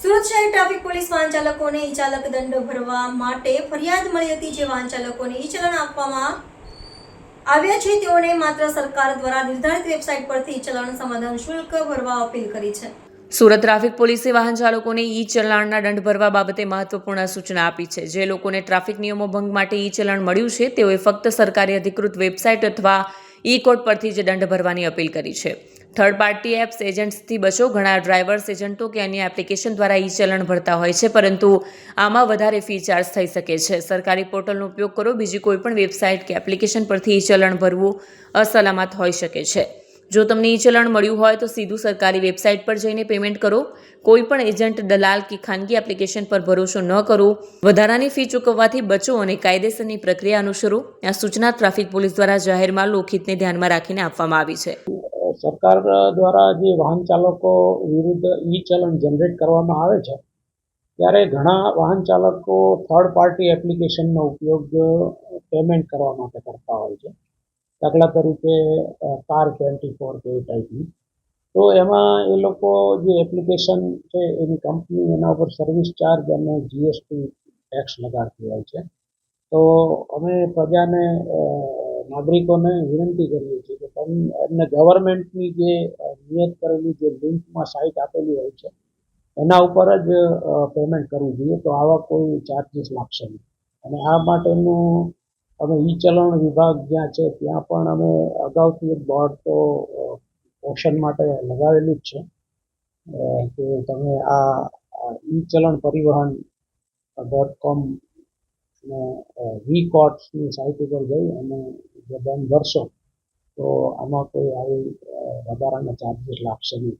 સુરત શહેર traffic police વાહન ચાલકોને ઈ ચાલક દંડ ભરવા માટે ફરિયાદ મળી હતી જે વાહન ચાલકોને ઈ ચલણ આપવામાં આવ્યા છે. તેઓને માત્ર સરકાર દ્વારા નિર્ધારિત વેબસાઇટ પરથી ચલણ સમાધાન શુલ્ક ભરવા અપીલ કરી છે. સુરત ટ્રાફિક પોલીસે વાહન ચાલકોને ઈ ચલણના દંડ ભરવા બાબતે મહત્વપૂર્ણ સૂચના આપી છે. જે લોકોને ટ્રાફિક નિયમો ભંગ માટે ઈ ચલણ મળ્યું છે, તેઓએ ફક્ત સરકારી અધિકૃત વેબસાઇટ અથવા ઈ કોર્ટ પરથી જ દંડ ભરવાની અપીલ કરી છે. થર્ડ પાર્ટી એપ્સ એજન્ટ્સથી બચો. ઘણા ડ્રાઈવર્સ એજન્ટો કે અન્ય એપ્લિકેશન દ્વારા ઈ ચલણ ભરતા હોય છે, પરંતુ આમાં વધારે ફી ચાર્જ થઈ શકે છે. સરકારી પોર્ટલનો ઉપયોગ કરો. બીજી કોઈપણ વેબસાઇટ કે એપ્લિકેશન પરથી ઈ ચલણ ભરવું અસલામત હોઈ શકે છે. જો તમને ઈ ચલણ મળ્યું હોય તો સીધું સરકારી વેબસાઇટ પર જઈને પેમેન્ટ કરો. કોઈ પણ એજન્ટ દલાલ કે ખાનગી એપ્લિકેશન પર ભરોસો ન કરો. વધારાની ફી ચૂકવવાથી બચો અને કાયદેસરની પ્રક્રિયા અનુસરો. આ સૂચના ટ્રાફિક પોલીસ દ્વારા જાહેરમાં લોકહિતને ધ્યાનમાં રાખીને આપવામાં આવી છે. સરકાર દ્વારા જે વાહન ચાલકો વિરુદ્ધ ઈ ચલણ જનરેટ કરવામાં આવે છે, ત્યારે ઘણા વાહન ચાલકો થર્ડ પાર્ટી એપ્લિકેશનનો ઉપયોગ પેમેન્ટ કરવા માટે કરતા હોય છે. દાખલા તરીકે કાર ટ્વેન્ટી ફોર કે ટાઈપની તો એમાં એ લોકો જે એપ્લિકેશન છે, એની કંપની એના ઉપર સર્વિસ ચાર્જ અને જીએસટી ટેક્સ લગાડતી હોય છે. તો અમે પ્રજાને નાગરિકોને વિનંતી કરીએ છીએ એમને ગવર્મેન્ટની જે નિયત કરેલી જે લિંકમાં સાઇટ આપેલી હોય છે, એના ઉપર જ પેમેન્ટ કરવું જોઈએ તો આવા કોઈ ચાર્જીસ લાગશે નહીં. અને આ માટેનું અમે ઈ ચલણ વિભાગ જ્યાં છે ત્યાં પણ અમે અગાઉથી એક બોર્ડ તો ઓપ્શન માટે લગાવેલું જ છે. કે તમે આ ઈ ચલણ પરિવહન ડોટ કોમ વી કોર્ટ્સની સાઇટ ઉપર જઈ અને જે બેન ભરશો તો આમાં કોઈ આવી અ, વધારાના ચાર્જીસ લાગશે નહીં